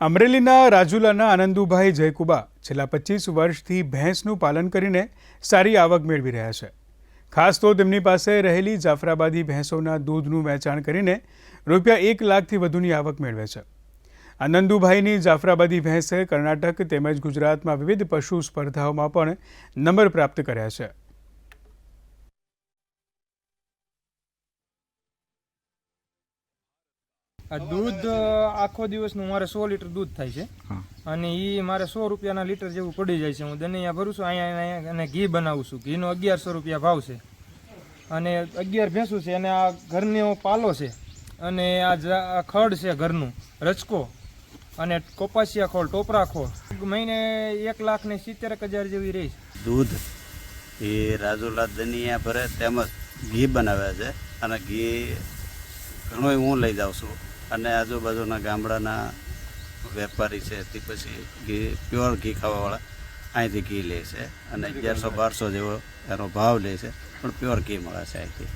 અમરેલીના રાજુલાના આનંદુભાઈ જયકુબા છેલ્લા પચીસ વર્ષથી ભેંસનું પાલન કરીને સારી આવક મેળવી રહ્યા છે. ખાસ તો તેમની પાસે રહેલી જાફરાબાદી ભેંસોના દૂધનું વેચાણ કરીને રૂપિયા એક લાખથી વધુની આવક મેળવે છે. આનંદુભાઈની જાફરાબાદી ભેંસે કર્ણાટક તેમજ ગુજરાતમાં વિવિધ પશુ સ્પર્ધાઓમાં પણ નંબર પ્રાપ્ત કર્યા છે. દૂધ આખો દિવસનું મારે સો લીટર દૂધ થાય છે. અને એ મારે સો રૂપિયાના લીટર જેવું પડી જાય છે. હું દનૈયા ભરું છું અહીંયા અહીંયા અને ઘી બનાવું છું. ઘીનો અગિયારસો રૂપિયા ભાવ છે. અને અગિયાર ભેંસું છે અને આ ઘરનો પાલો છે. અને આ જા- આ ખડ છે ઘરનું રચકો અને કોપાસિયા ખોળ ટોપરા ખોળ. મહિને એક લાખ ને સિત્તેર હજાર જેવી રહી દૂધ એ રાજુલા દનિયા ભરે તેમજ ઘી બનાવે છે. અને ઘી ઘણું હું લઈ જાઉં છું. અને આજુબાજુના ગામડાના વેપારી છે તે પછી ઘી પ્યોર ઘી ખાવાવાળા અહીંથી ઘી લે છે. અને અગિયારસો બારસો જેવો એનો ભાવ લે છે, પણ પ્યોર ઘી મળે છે અહીંથી.